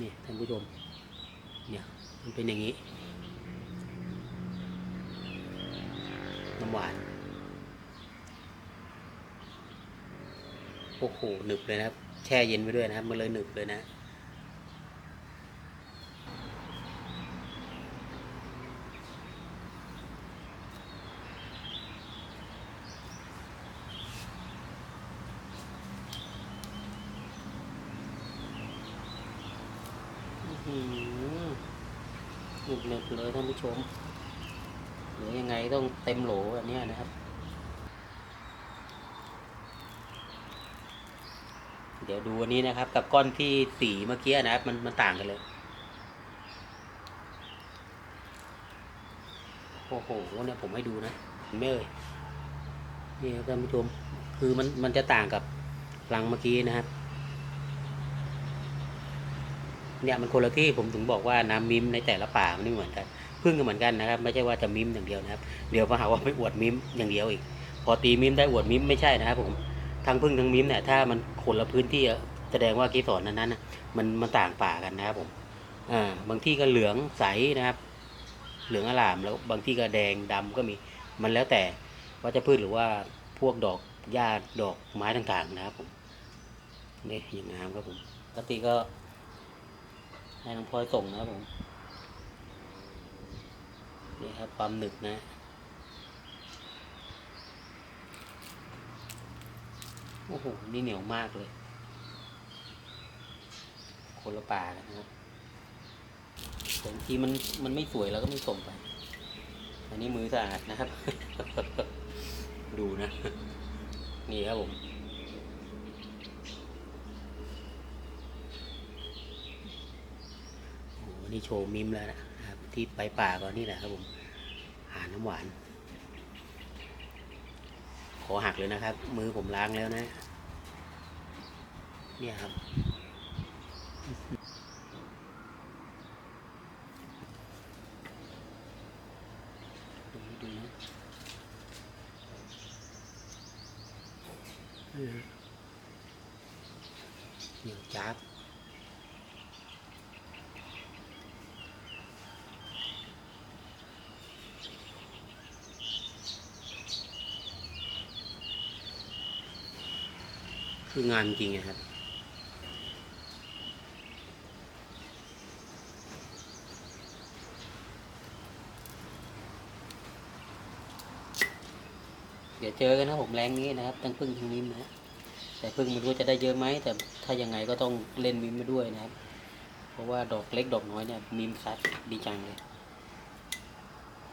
เนี่ยท่านผู้ชม เนี่ยมันเป็นอย่างนี้ น้ำหวาน โอ้โหหนึบเลยนะครับ แช่เย็นไปด้วยนะครับ มันเลยหนึบเลยนะ อื้อหือหนึบหนึบเลยท่านผู้ชม หรือยังไงต้องเต็มโหลแบบนี้นะครับ เดี๋ยวดูอันนี้นะครับ กับก้อนที่สีเมื่อกี้นะครับ มันมันต่างกันเลย โอ้โหเนี่ยผมให้ดูนะไหมเอ่ยนี่ครับท่านผู้ชม คือมันมันจะต่างกับรังเมื่อกี้นะครับ เนี่ยมันคนละที่ผมถึงบอกว่าน้ำมิมในแต่ละป่ามันไม่เหมือนกันพึ่งก็เหมือนกันนะครับ ไม่ใช่ว่าจะมิมอย่างเดียวนะครับเดี๋ยวมาหาว่าไปอวดมิมอย่างเดียวอีก พอตีมิมได้อวดมิมไม่ใช่นะครับผมทั้งพึ่งทั้งมิมเนี่ยถ้ามันคนละพื้นที่แสดงว่ากีสรนั้นๆนะมันมันต่างป่ากันนะครับผมอ่าบางที่ก็เหลืองใสนะครับ เหลืองอลามแล้วบางที่ก็แดงดำก็มีมันแล้วแต่ว่าจะพืชหรือว่าพวกดอกหญ้าดอกไม้ต่างๆนะครับผมนี่อย่างงามครับผมปกติก็ ให้น้องพลอยส่งนะครับผม นี่ครับความหนึบนะโอ้โห นี่เหนียวมากเลย คนละป่ากนนะครับแต่บางทีมันมันไม่สวยแล้วก็ไม่ส่งไป อันนี้มือสะอาดนะครับ ดูนะ นี่ครับผม โอ้โห นี่โชว์มิมแล้วนะครับที่ไปป่าก่อนนี่แหละครับผมหาน้ำหวาน ขอหักเลยนะครับ มือผมล้างแล้วนะ เนี่ยครับดูให้ดูนะนี่ฮะเหนียวจับ คืองานจริงอะครับ เดี๋ยวเจอกันนะผมแรงนี้นะครับ ทั้งพึ่งทั้งมิมนะแต่พึ่งไม่รู้จะได้เยอะไหมแต่ถ้ายังไงก็ต้องเล่นมิมมาด้วยนะครับ เพราะว่าดอกเล็กดอกน้อยเนี่ยมิมซัดดีจังเลย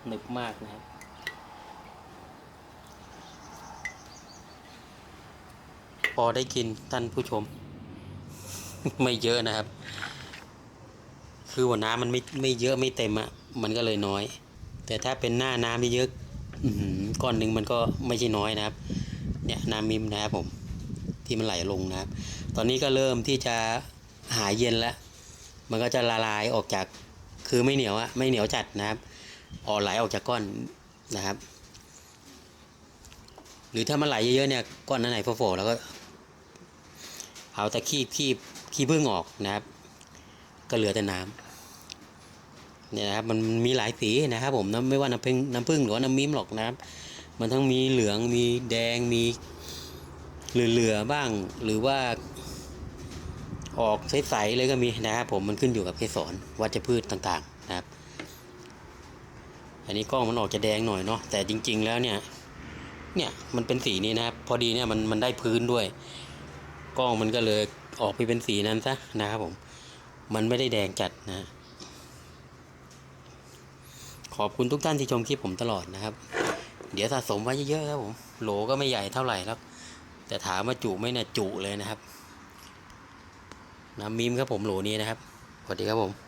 หนึบมากนะครับ อได้กินท่านผู้ชม ไม่เยอะนะครับ คือว่าน้ำมันไม่ไม่เยอะไม่เต็มอะ่ะมันก็เลยน้อย แต่ถ้าเป็นหน้าน้ำที่เยอะก้อนหนึ่งมันก็ไม่ใช่น้อยนะครับ เนี่ยน้ำมิมนะครับผม ที่มันไหลลงนะครับ ตอนนี้ก็เริ่มที่จะหายเย็นแล้ว มันก็จะละลายออกจากคือไม่เหนียวอะไม่เหนียวจัดนะครับออกไหลออกจากก้อนนะครับ หรือถ้ามันไหลเยอะๆเนี่ยก้อนนั้นไหนโฟๆแล้วก็ เอาแต่ขี้ขี้ขี้พึ่งออกนะครับ ก็เหลือแต่น้ำเนี่ยนะครับมันมีหลายสีนะครับ ผมน้ำไม่ว่าน้ำพึ่งน้ำพึ่งหรือว่าน้ำมิ้มหรอกนะครับ มันทั้งมีเหลืองมีแดงมีเหลือๆบ้าง หรือว่าออกใสๆเลยก็มีนะครับ ผมมันขึ้นอยู่กับเกสรวัชพืชต่างๆนะครับ อันนี้กล้องมันออกจะแดงหน่อยเนาะแต่จริง ๆ แล้วเนี่ย เนี่ยมันเป็นสีนี้นะครับ พอดีเนี่ยมันมันได้พื้นด้วย กล้องมันก็เลยออกไปเป็นสีนั้นซะนะครับผม มันไม่ได้แดงจัดนะ ขอบคุณทุกท่านที่ชมคลิปผมตลอดนะครับ เดี๋ยวสะสมไว้เยอะๆครับผม โหลก็ไม่ใหญ่เท่าไหร่แล้วแต่ถามว่าจุไม่น่ะจุเลยนะครับน้ำมิมครับผมโหลนี้นะครับสวัสดีครับผม